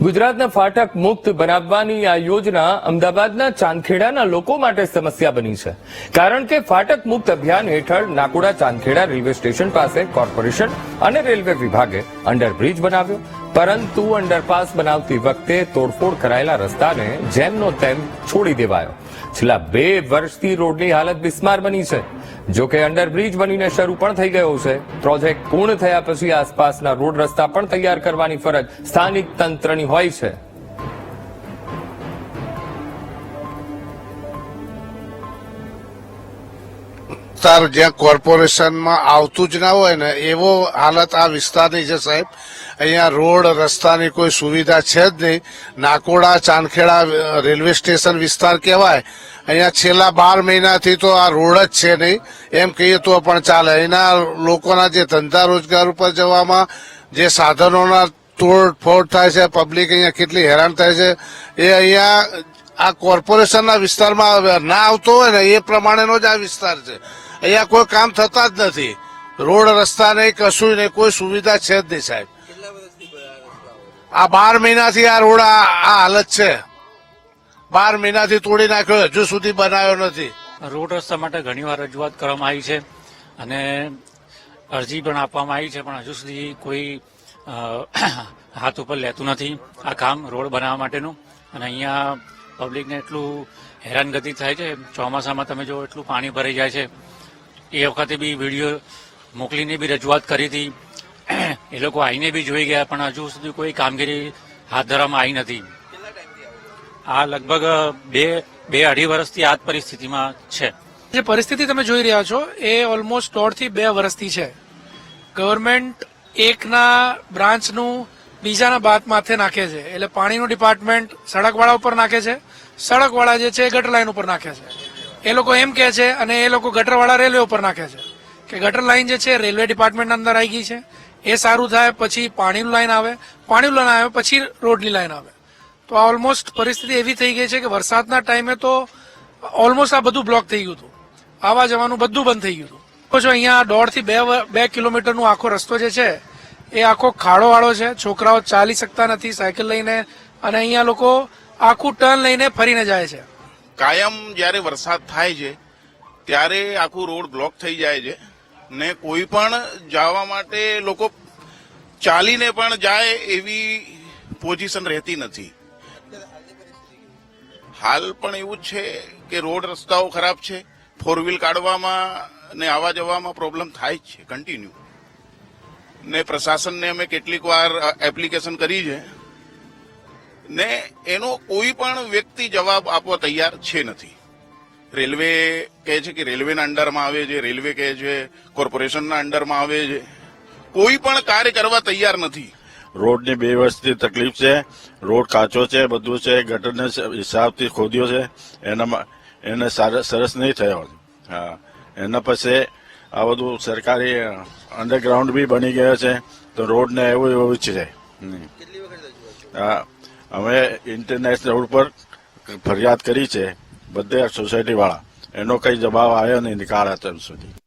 ગુજરાતના ફાટક મુક્ત બનાવવાની આ યોજના અમદાવાદના ચાંદખેડાના લોકો માટે સમસ્યા બની છે. કારણ કે ફાટક મુક્ત અભિયાન હેઠળ નાકોડા ચાંદખેડા રેલવે સ્ટેશન પાસે કોર્પોરેશન અને રેલવે વિભાગે અંડરબ્રિજ બનાવ્યો. પરંતુ અંડરપાસ બનાવતી વખતે તોડફોડ કરાયેલા રસ્તાને જેમનો તેમ છોડી દેવાયો. છેલ્લા બે વર્ષથી રોડની હાલત બિસ્માર બની છે. જો કે અંડરબ્રિજ બનીને શરૂ પણ થઈ ગયો છે. પ્રોજેક્ટ પૂર્ણ થયા પછી આસપાસના રોડ રસ્તા પણ તૈયાર કરવાની ફરજ સ્થાનિક તંત્રની હોય છે. વિસ્તાર જ્યાં કોર્પોરેશનમાં આવતું જ ના હોય ને, એવો હાલત આ વિસ્તારની છે સાહેબ. અહીંયા રોડ, રસ્તાની કોઈ સુવિધા છે જ નહીં. નાકોડા, ચાંદખેડા રેલવે સ્ટેશન વિસ્તાર કહેવાય. અહીંયા છેલ્લા બાર મહિનાથી તો આ રોડ જ છે નહીં. એમ કહીએ તો પણ ચાલે. અહીંના લોકોના જે ધંધા રોજગાર ઉપર જવામાં જે સાધનોના તોડફોડ થાય છે, પબ્લિક અહીંયા કેટલી હેરાન થાય છે, એ અહીંયા આ કોર્પોરેશનના વિસ્તારમાં ના આવતો હોય ને, એ પ્રમાણેનો જ આ વિસ્તાર છે. અહીંયા કોઈ કામ થતા જ નથી. રોડ રસ્તા નહીં કશું નહીં કોઈ સુવિધા છે જ નહીં સાહેબ. આ બાર મહિનાથી આ રોડ આ આ હાલત છે. બાર મહિનાથી તોડી નાખ્યો હજુ સુધી બનાવ્યો નથી. રોડ રસ્તા માટે ઘણીવાર રજૂઆત કરવામાં આવી છે અને અરજી પણ આપવામાં આવી છે પણ હજુ સુધી કોઈ હાથ ઉપર લેતું નથી આ કામ રોડ બનાવવા માટેનું. અને અહીંયા પબ્લિકને એટલું હેરાનગતિ થાય છે ચોમાસામાં તમે જો એટલું પાણી ભરાઈ જાય છે એ વખતે બી વીડિયો મોકલીને બી રજૂઆત કરી હતી. એ લોકો આવીને બી જોઈ ગયા, પણ હજુ સુધી કોઈ કામગીરી હાથ ધરવામાં આવી નથી. આ લગભગ બે બે અઢી વર્ષથી આ પરિસ્થિતિમાં છે. જે પરિસ્થિતિ તમે જોઈ રહ્યા છો, એ ઓલમોસ્ટ દોઢથી બે વર્ષથી છે. ગવર્મેન્ટ એકના બ્રાન્ચનું બીજાના બાદ માથે નાખે છે. એટલે પાણીનું ડિપાર્ટમેન્ટ સડકવાળા ઉપર નાખે છે. સડકવાળા જે છે ગટર લાઇન ઉપર નાખે છે. એ લોકો એમ કહે છે અને એ લોકો ગટરવાળા રેલવે ઉપર નાખે છે કે ગટર લાઈન જે છે રેલવે ડિપાર્ટમેન્ટના અંદર આવી ગઈ છે. એ સારું થાય પછી પાણીનું લાઇન આવે. પાણીનું લાઇન આવે પછી રોડની લાઇન આવે. તો આ ઓલમોસ્ટ પરિસ્થિતિ એવી થઈ ગઈ છે કે વરસાદના ટાઈમે તો ઓલમોસ્ટ આ બધું બ્લોક થઈ ગયું હતું. આવવા જવાનું બધું બંધ થઈ ગયું હતું. જો અહીંયા દોઢથી બે બે કિલોમીટરનો આખો રસ્તો જે છે, એ આખો ખાડો વાળો છે. છોકરાઓ ચાલી શકતા નથી સાયકલ લઈને અને અહીંયા લોકો આખું ટર્ન લઈને ફરીને જાય છે. કાયમ જ્યારે વરસાદ થાય છે, ત્યારે આખું રોડ બ્લોક થઈ જાય છે ને કોઈ પણ જવા માટે લોકો ચાલીને પણ જાય એવી પોઝિશન રહેતી નથી. હાલ પણ એવું છે કે રોડ રસ્તાઓ ખરાબ છે ફોર વ્હીલ કાઢવામાં ને આવવા જવામાં પ્રોબ્લેમ થાય જ છે કન્ટિન્યુ ને પ્રશાસનને અમે કેટલીક વાર એપ્લિકેશન કરી છે ને એનો કોઈ પણ વ્યક્તિ જવાબ આપવા તૈયાર છે નથી. રેલવે કહે છે કે રેલવેના અંડરમાં આવે છે રેલવે કહે છે કોર્પોરેશનના અંડરમાં આવે છે. કોઈ પણ કાર્ય કરવા તૈયાર નથી. રોડની બે વર્ષથી તકલીફ છે રોડ કાચો છે બધું છે ગટરને હિસાબથી ખોદ્યો છે એનામાં એને સાર- સરસ નહીં થયો. હા એના પછી આ બધું સરકારી અંડરગ્રાઉન્ડ બી બની ગયો છે તો રોડને એવું એવું જ છે. હા અમે ઇન્ટરનેશનલ રોડ પર ફરિયાદ કરી છે, બધે સોસાયટી વાળા. એનો કઈ જવાબ આવ્યો નહીં નિકાળ અત્યાર સુધી.